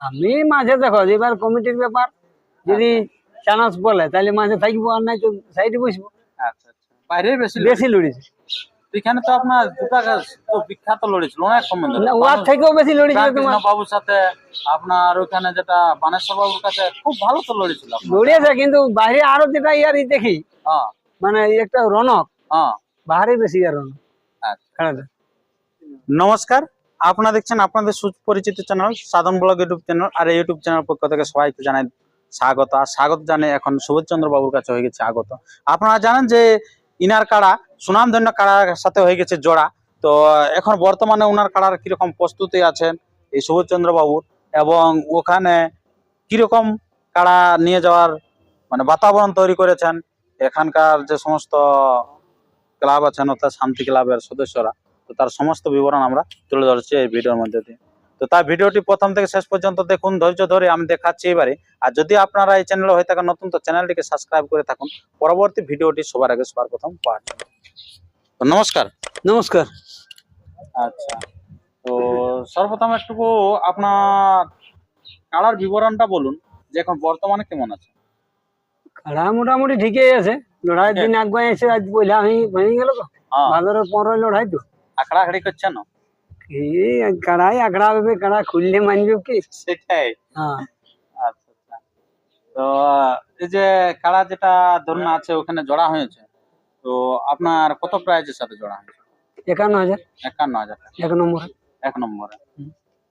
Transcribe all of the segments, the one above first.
আমি মাঝে দেখো এবার কমিটির ব্যাপার যদি চান্স বলে তাহলে মাঝে থাকব আর নাই তো সাইডে বসবো। আচ্ছা আচ্ছা। বাইরে বেশি বেশি লড়েছে এখানে তো আপনার দুটা তো বিখ্যাত লড়েছিল অনেক সম্বন্ধে। না থেকেও বেশি তোমার। বাবুর সাথে আপনার ওখানে যেটা বানেশ্বর বাবুর কাছে খুব ভালো তো লড়েছিল লড়িয়েছে কিন্তু বাইরে আরও যেটা ইয়ার ই দেখি হ্যাঁ। মানে একটা রনক। হ্যাঁ। বেশি আর রনক। আচ্ছা। নমস্কার। আপনারা দেখছেন আপনাদের সুপরিচিত channel Sadhan blog YouTube channel আর ইউটিউব চ্যানেল পক্ষ থেকে সবাইকে জানাই স্বাগত। আর স্বাগত জানে এখন সুবোধ চন্দ্র বাবুর কাছে হয়ে গেছে আগত। আপনারা জানেন যে ইনার কাড়া, সুনামধন্য কাড়ার সাথে হয়ে গেছে জোড়া। তো, এখন বর্তমানে ওনার কাড়ার কীরকম প্রস্তুতি আছেন এই সুবোধ চন্দ্র বাবুর এবং ওখানে কীরকম কাড়া নিয়ে যাওয়ার মানে বাতাবরণ তৈরি করেছেন, এখানকার যে সমস্ত ক্লাব আছেন অর্থাৎ শান্তি ক্লাবের সদস্যরা তো তার সমস্ত বিবরণ আমরা তুলে ধরছি এই ভিডিওর মধ্যে দিয়ে। তো তার ভিডিওটি প্রথম থেকে শেষ পর্যন্ত দেখুন ধৈর্য ধরে আমি দেখাচ্ছি এবারে। আর যদি আপনারা এই চ্যানেলে হয়ে থাকেন নতুন তো চ্যানেলটিকে সাবস্ক্রাইব করে থাকুন। পরবর্তী ভিডিওটি সবার আগে সবার প্রথম পাওয়ার জন্য। তো নমস্কার। নমস্কার। আচ্ছা। তো সর্বপ্রথম একটুকু আপনার কালার বিবরণটা বলুন যে এখন বর্তমানে কেমন আছে? খেলা মোটামুটি ঠিকই আছে। লড়াই দিন আগে এসে আজ পয়লা হয়ে হয়ে গেল তো। হ্যাঁ। ভাদরের পনেরো লড়াই তো। আখড়া আখড়ি করছেন কি কাড়াই আকড়া হবে কাড়া খুললে মানবে কি সেটাই হ্যাঁ আচ্ছা আচ্ছা তো এই যে কাড়া যেটা ধরুন আছে ওখানে জোড়া হয়েছে তো আপনার কত প্রাইজের সাথে জোড়া হয়েছে একান্ন হাজার একান্ন হাজার এক নম্বর এক নম্বরে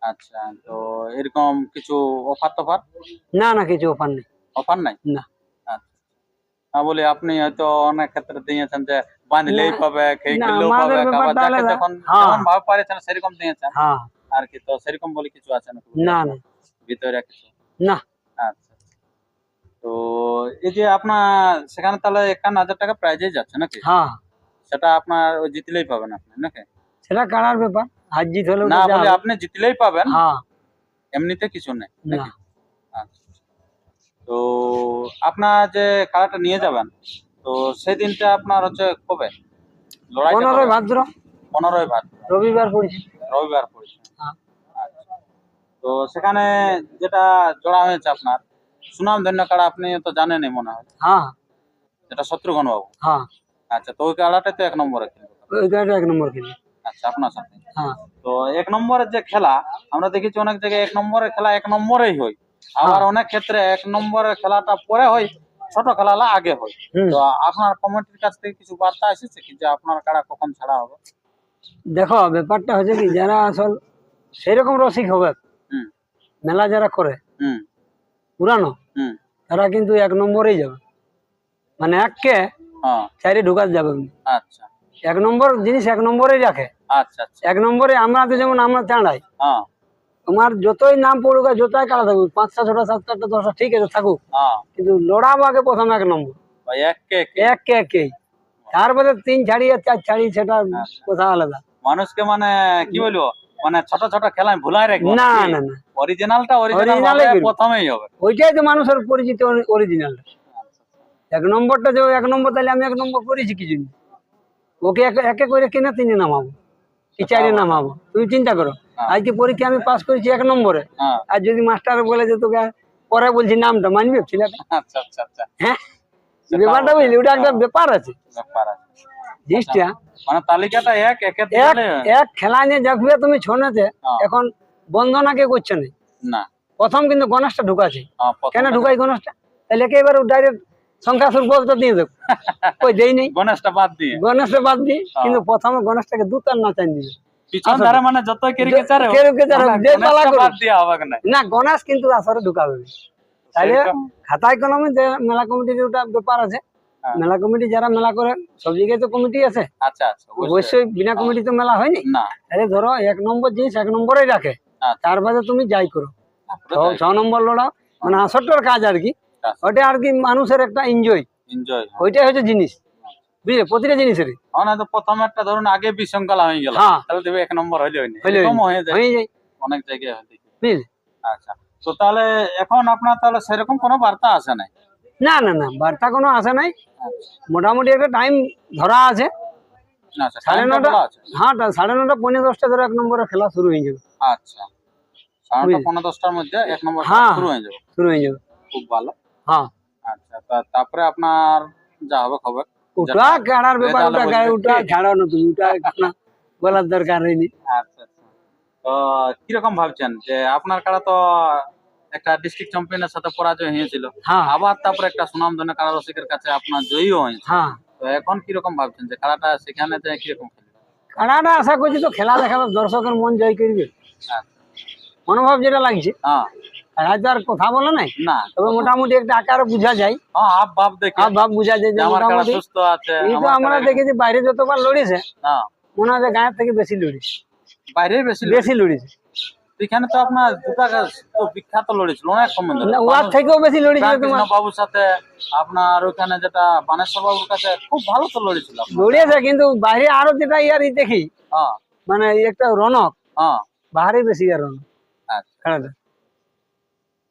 আচ্ছা তো এরকম কিছু অফার টফার না না কিছু অফার নেই অফার নাই না। আচ্ছা না বলি আপনি হয়তো অনেক ক্ষেত্রে দিয়েছেন যে বাঁধলেই না, পাবে খেয়ে না, কিনলেও আমাদের পাবে আবার ব্যাপারটা যাকে আলাদা। যখন হ্যাঁ। যেমন ভাবে পারেছেন সেরকম দিয়েছেন হ্যাঁ আর কি তো সেরকম বলে কিছু আছে না না না ভিতরে কিছু না আচ্ছা তো এই যে আপনার সেখানে তাহলে একান্ন হাজার টাকা প্রাইজেই যাচ্ছে নাকি হ্যাঁ সেটা আপনার ওই জিতলেই পাবেন আপনি নাকি সেটা কাড়ার ব্যাপার হার জিত হলো না বলে আপনি জিতলেই পাবেন হ্যাঁ এমনিতে কিছু নেই না নাকি আচ্ছা তো আপনার যে খেলাটা নিয়ে যাবেন তো সেই দিনটা আপনার হচ্ছে কবে? পনেরোই ভাদ্র। পনেরোই ভাদ্র। রবিবার পড়েছে। রবিবার পড়েছে। হ্যাঁ। আচ্ছা। তো সেখানে যেটা জোড়া হয়েছে আপনার সুনাম ধন্য কাড়া আপনি তো জানেনই মনে হয়। হ্যাঁ। যেটা শত্রুঘ্ন বাবু হ্যাঁ। আচ্ছা তো ওই কাড়াটাই তো এক নম্বরে ওই এক নম্বর কিনে আচ্ছা আপনার সাথে। হ্যাঁ। তো এক নম্বরের যে খেলা আমরা দেখেছি অনেক জায়গায় এক নম্বরের খেলা এক নম্বরেই হয়। আবার অনেক ক্ষেত্রে এক নম্বরের খেলাটা পরে হয় ছোট খেলাটা আগে হয়। তো আপনার কমিটির কাছ থেকে কিছু বার্তা এসেছে কি যে আপনার কাড়া কখন ছাড়া হবে? দেখো ব্যাপারটা হচ্ছে কি যারা আসল সেরকম রসিক হবে। হুম। মেলা যারা করে হুম। পুরানো হুম। তারা কিন্তু এক নম্বরেই যাবে। মানে এককে হ্যাঁ। চারি ঢুকাতে যাবে আচ্ছা। এক নম্বর জিনিস এক নম্বরেই রাখে। আচ্ছা আচ্ছা। এক নম্বরে আমরা তো যেমন আমরা চাঁড়াই হ্যাঁ। তোমার যতই নাম পড়ুক আর যতই কাটা থাকুক পাঁচটা ছটা সাতটা আটটা দশটা ঠিক আছে থাকুক। হ্যাঁ। কিন্তু লড়াবো আগে প্রথম এক নম্বর। এক কে এক তারপরে তিন ছাড়ি আর চার ছাড়ি সেটা কথা আলাদা। মানুষকে মানে কি বলব? মানে ছোট ছোট খেলায় ভুলাই রাখব না না না। অরিজিনালটা অরিজিনাল। প্রথমেই হবে। ওইটাই তো মানুষের পরিচিত অরিজিনাল এক নম্বরটা যে এক নম্বর তাহলে আমি এক নম্বর করেছি কি জন্য? ওকে এক একে করে কিনে তিনে নামাবো। কি চারে নামাবো? তুমি চিন্তা করো। আজকে পরীক্ষা আমি পাস করেছি এক নম্বরে। হ্যাঁ। আর যদি মাস্টার বলে যে তোকে পরে বলছি নামটা মানবে ছেলেটা? আচ্ছা আচ্ছা আচ্ছা। হ্যাঁ? ব্যাপারটা বুঝলি ওটা একটা ব্যাপার আছে। ব্যাপার আছে। জিনিসটা মানে তালিকাটা এক এক এক খেলা নিয়ে দেখবে তুমি ছনেতে হ্যাঁ। এখন বন্দনা কে করছে না। প্রথম কিন্তু গণেশটা ঢুকাছে। হ্যাঁ, কেন ঢুকাই গণেশটা? তাহলে একেবারে ডাইরেক্ট সংখ্যা সুর বলতে দিয়ে দেবো। কই দেই নেই গণেশটা বাদ দিয়ে। গণেশটা বাদ দিই হ্যাঁ। কিন্তু প্রথমে গণেশটাকে দু তার নাচান দিবে মানে যত কেরিকে চারে কেরুকে চারে, যে পালা বাদ দিয়ে হবে না না গণেশ কিন্তু আসরে ঢুকাবে। তাহলে সেরকম। খাতা ইকোনমি মেলা কমিটির ওটা ব্যাপার আছে হ্যাঁ। মেলা কমিটি যারা মেলা করে সব জায়গায় তো কমিটি আছে। আচ্ছা আচ্ছা অবশ্যই। বিনা কমিটি তো মেলা হয়নি? না। ধরো এক নম্বর জিনিস এক নম্বরেই রাখে। আচ্ছা। তার বাদে তুমি যাই করো। ছ- নম্বর লড়াও। মানে আসরটার কাজ আর কি। ওটা আর কি মানুষের একটা এনজয় এনজয় ওইটাই হচ্ছে জিনিস। বুঝলে প্রতিটা জিনিসেরই। না তো প্রথম একটা ধরুন আগে বিশৃঙ্খলা হয়ে গেল। হ্যাঁ। তাহলে দেবে এক নম্বর হইলে হয়নি। এরকম হয়ে যায়। হয়ে যায়। অনেক জায়গায় বুঝলে? আচ্ছা। তো তাহলে এখন আপনার তাহলে সেরকম কোনো বার্তা আসে নাই? না না না বার্তা কোনো আসে নাই। মোটামুটি একটা টাইম ধরা আছে। আচ্ছা সাড়ে নটা আছে। হ্যাঁ সাড়ে নটা পনেরো দশটা ধরে এক নম্বরে খেলা শুরু হয়ে যাবে। আচ্ছা। সাড়ে নটা পনেরো দশটার মধ্যে এক নম্বর হ্যাঁ। শুরু হয়ে যাবে। শুরু হয়ে যাবে। খুব ভালো। হ্যাঁ। আচ্ছা তা তারপরে আপনার যা হবে খবর। ওটা ব্যাপার ওটা গায়ে ওটা তুমি ওটা বলার দরকার হয়নি। আচ্ছা আচ্ছা। তো কীরকম ভাবছেন যে আপনার কাড়া তো একটা ডিস্ট্রিক্ট চ্যাম্পিয়নের সাথে পরাজয় হয়েছিল? হ্যাঁ। আবার তারপরে একটা সুনামধন্য কাড়া রসিকের কাছে আপনার জয়ীও হয়েছে? হ্যাঁ। তো এখন কীরকম ভাবছেন যে খেলাটা সেখানে কীরকম খেলবে কাড়াটা আশা করছি তো খেলা দেখাবে দর্শকের মন জয় করবে। আচ্ছা। মনোভাব যেটা লাগছে। হ্যাঁ। কাড়ায় তো আর কথা বলে নাই? না। তবে মোটামুটি একটা আকার বোঝা যায়। হ্যাঁ ভাব দেখে। আর ভাব বোঝা যায় যে যে আমার কাড়া মোটামুটি সুস্থ আছে এই তো আমরা দেখেছি বাইরে যতবার লড়েছে হ্যাঁ মনে হয় গায়ের থেকে বেশি লড়েছে। বাইরে বেশি বেশি লড়েছে। এখানে তো আপনার দুটা তো বিখ্যাত লড়েছিল অনেক কম ওর থেকেও বেশি লড়েছিল তোমার। বাবুর সাথে আপনার ওখানে যেটা বানেশ্বর বাবুর কাছে খুব ভালো তো লড়েছিল। লড়িয়েছে কিন্তু বাইরে আরও যেটা ইয়ার দেখি হ্যাঁ। মানে একটা রনক হ্যাঁ। বাহারে বেশি আর রনক। আচ্ছা।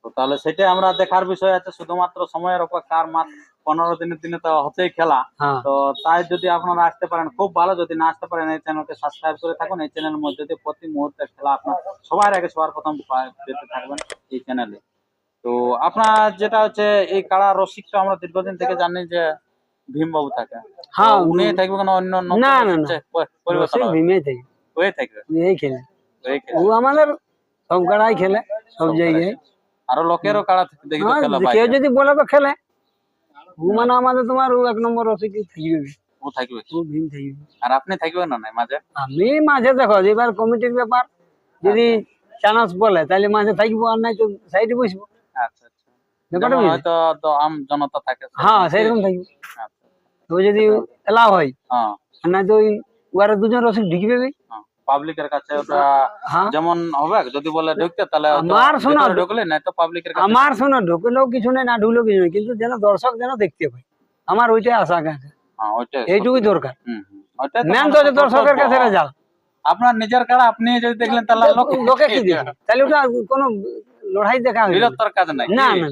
তো তাহলে সেটাই আমরা দেখার বিষয় আছে শুধুমাত্র সময়ের অপেক্ষার মাত্র পনেরো দিনের দিনে তো হতেই খেলা। হ্যাঁ। তো তাই যদি আপনারা আসতে পারেন খুব ভালো যদি না আসতে পারেন এই চ্যানেলকে সাবস্ক্রাইব করে থাকুন। এই চ্যানেলের মধ্যে দিয়ে প্রতি মুহূর্তে খেলা আপনার সবার আগে সবার প্রথম পেতে থাকবেন এই চ্যানেলে তো আপনার যেটা হচ্ছে এই কাড়া রসিকটা আমরা দীর্ঘদিন থেকে জানি যে ভীমবাবু থাকে। হ্যাঁ উনি থাকবে কোনো অন্য না, না, না। পরিবর্তন? ভীমে থেকে। হয়ে থাকবে এই খেলে। খেলে। ও আমাদের সব কাড়াই খেলে সব জায়গায়। আরও লোকেরও কাড়া দেখি তো হ্যাঁ, খেলা কেউ যদি বলে তো খেলে। ও মানে আমাদের তোমার ও এক নম্বর রসিক থাকবে। ও থাকবে? ও ভীম থাকবে। আর আপনি থাকবেন না নাই মাঝে? আমি মাঝে দেখো এবার কমিটির ব্যাপার। যদি চানাস বলে তাহলে মাঝে থাকব আর নাই তো সাইডে বসবো। আচ্ছা আচ্ছা। ব্যাপারটা হয়তো তো আম জনতা থাকে হ্যাঁ সেরকম থাকবে। আচ্ছা, তো যদি এলাও হয় হ্যাঁ। তো ওরা দুজন রসিক ঢুকবে। পাবলিকের কাছে ওটা হ্যাঁ? যেমন হবে যদি বলে ঢুকতে তাহলে আমার শোনো, ঢুকলে না তো পাবলিকের কাছে আমার শোনো ঢুকলেও কিছু নেই না ঢুকলেও কিছু নেই কিন্তু যেন দর্শক যেন দেখতে পায়। আমার ওইটাই আশা আকাঙ্ক্ষা। হ্যাঁ এইটুকুই দরকার। তো মেন তো দর্শকের কাছে রেজাল্ট। আপনার নিজের কাড়া আপনি যদি দেখলেন তাহলে লোক লোকে কি তাহলে ওটা কোনো লড়াই দেখা বিরক্তর কাজ নাই না? না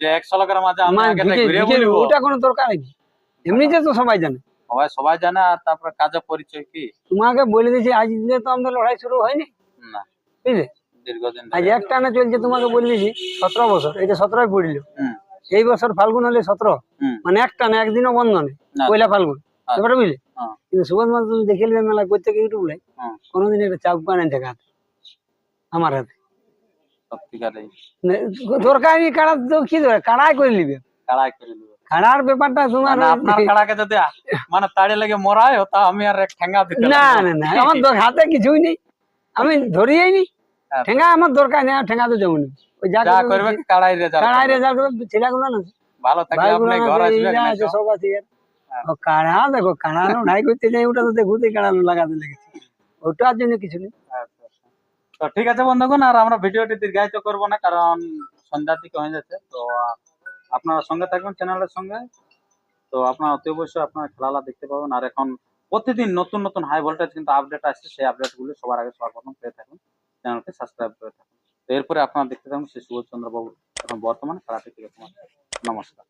যে একশো লোকের মাঝে আমি আমার আগে ঘুরে বলব। ওটা কোনো দরকার নেই এমনিতে তো সবাই জানে। সবাই সবাই জানে আর তারপরে কাজে পরিচয় কি? তোমাকে বলে দিয়েছি আজ দিনে তো আমাদের লড়াই শুরু হয়নি। না। বুঝলে? দীর্ঘদিন আজ ধরে। এক চলছে তোমাকে বলে দিয়েছি সতেরো বছর। এটা সতেরোই পড়িল। এই বছর ফাল্গুন হলে সতেরো। মানে এক টানা একদিনও বন্ধ নেই। পয়লা ফাল্গুন। এবারে বুঝলে? হ্যাঁ, কিন্তু সুবোধ মাস তুমি দেখে নেবে মেলা করতে ইউটিউব। লাই কোনোদিন একটা চাপ পায় না দেখা আমার হাতে। দরকার নেই কাড়া তো কি দরকার? কাড়াই করে নিবে। কাড়াই করে নেব। কাড়ার ব্যাপারটা তোমার মানে আপনার কাড়াকে যদি মানে তাড়ি লেগে মরায় তা আমি আর এক ঠেঙ্গা দিতে না না। না আমার হাতে কিছুই নেই। আমি ধরিয়েই নি আচ্ছা। ঠেঙ্গা আমার দরকার নেই ঠেঙ্গা তো যেমন ওই যা করবে কাড়াই রেজাল্ট কাড়াই রেজাল্ট করবে ছেলেগুলো না। ভালো থাকলে আপনি ঘর আসবে সব আছে ও কাড়া দেখো কাড়া লড়াই করতে যাই ওটা তো দেখুতে কাড়া লাগাতে লেগেছে। ওটার জন্য কিছু নেই। আচ্ছা, আচ্ছা। তো ঠিক আছে বন্ধুগণ আর আমরা ভিডিওটি দীর্ঘায়িত করব না কারণ সন্ধ্যার দিকে হয়ে যাচ্ছে তো আপনারা সঙ্গে থাকবেন চ্যানেলের সঙ্গে। তো আপনারা অতি অবশ্যই আপনারা খেলালা দেখতে পাবেন। আর এখন প্রতিদিন নতুন নতুন হাই ভোল্টেজ কিন্তু আপডেট আসছে, সেই আপডেটগুলো সবার আগে সবার প্রথম পেয়ে থাকুন। চ্যানেলকে সাবস্ক্রাইব করে থাকুন। তো এরপরে আপনারা দেখতে থাকুন শ্রী সুবোধ চন্দ্র বাবু। এখন বর্তমানে খেলাটি থেকে নমস্কার।